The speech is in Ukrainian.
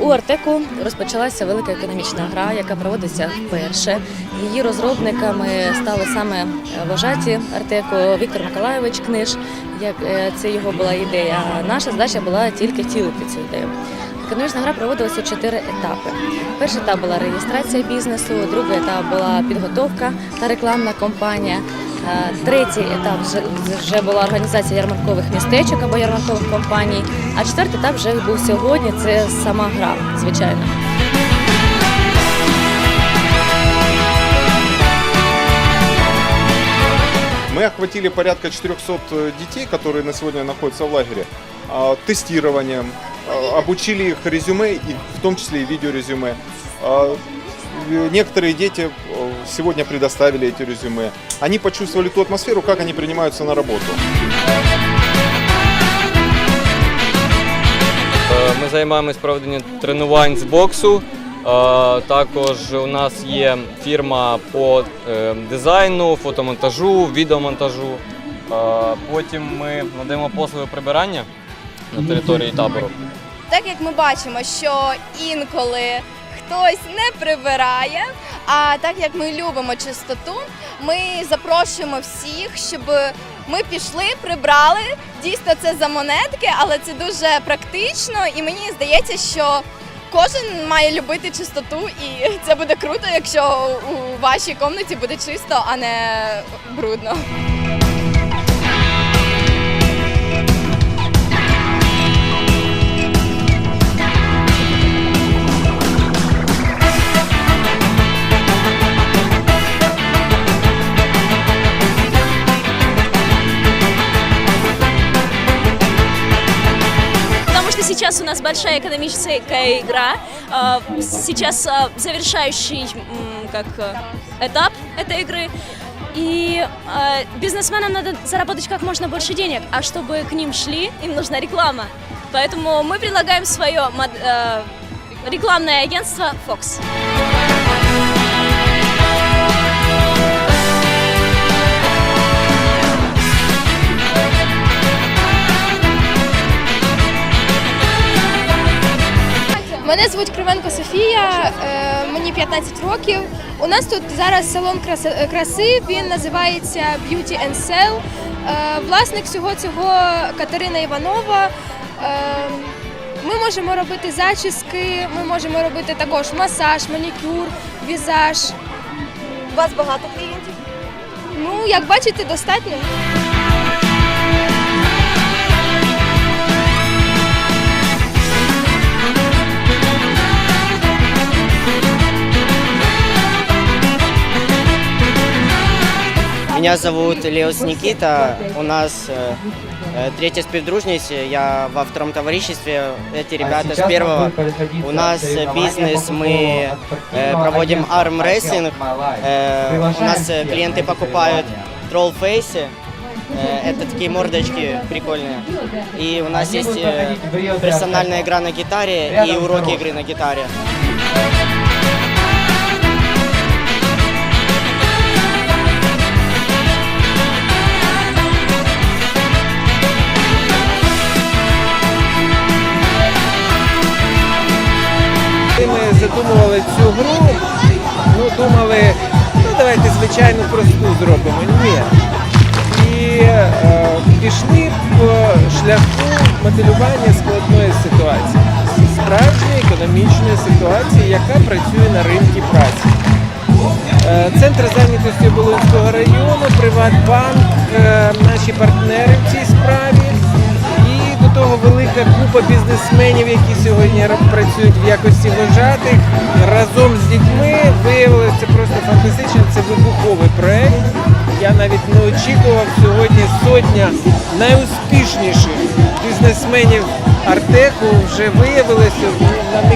У Артеку розпочалася велика економічна гра, яка проводиться вперше. Її розробниками стали саме вожаті Артеку Віктор Миколайович Книж. Як е, це його була ідея. Наша задача була тільки втілити цю ідею. Економічна гра проводилася чотири етапи. Перший етап була реєстрація бізнесу, другий етап була підготовка та рекламна кампанія. Е, Третій етап вже, була організація ярмаркових містечок або ярмаркових компаній. А четвертий етап вже був сьогодні. Це сама гра, звичайно. Мы охватили порядка 400 детей, которые на сегодня находятся в тестированием, а, обучили их резюме, и в том числе и видеорезюме. А, э, Некоторые дети э, сегодня предоставили эти резюме. Они почувствовали ту атмосферу, как они принимаются на работу. Е, Ми займаємось проведенням тренувань з боксу. Е, Також у нас є фірма по е, дизайну, фотомонтажу, відеомонтажу. Е, Потім ми надаємо послуги прибирання На території табору. Так як ми бачимо, що інколи хтось не прибирає, а так як ми любимо чистоту, ми запрошуємо всіх, щоб ми пішли, прибрали. Дійсно, це за монетки, але це дуже практично, і мені здається, що кожен має любити чистоту, і це буде круто, якщо у вашій кімнаті буде чисто, а не брудно. что сейчас у нас большая экономическая игра, э, сейчас э, завершающий м, как э, этап этой игры. И э, бизнесменам надо заработать как можно больше денег, а чтобы к ним шли, им нужна реклама. Поэтому мы предлагаем свое мод- э, рекламное агентство Fox. Мене звуть Кривенко Софія, е, мені 15 років. У нас тут зараз салон краси-. Він називається Beauty and Sell. Е, Власник всього цього Катерина Іванова. Е, Ми можемо робити зачіски, ми можемо робити також масаж, манікюр, візаж. У вас багато клієнтів? Ну, як бачите, достатньо. Меня зовут Леос Никита. У нас э, э, третья співдружність. Я во втором товариществе. Эти ребята с первого. У нас э, бизнес, мы э, проводим армрестлинг. Э, у нас э, клиенты покупают троллфейсы. Э, Это такие мордочки прикольные. И у нас есть э, персональная игра на гитаре и уроки игры на гитаре. Задумували цю гру, ну думали, ну давайте звичайну просту зробимо. Ні. І е, пішли по шляху моделювання складної ситуації, справжньої економічної ситуації, яка працює на ринку праці. Е, Центр зайнятості Волинського району, Приватбанк, е, наші партнери в цій велика купа бізнесменів, які сьогодні працюють в якості вожатих. Разом з дітьми виявилося просто фантастично. Це вибуховий проект. Я навіть не очікував сьогодні сотня найуспішніших бізнесменів Артеку вже виявилося. Ну, На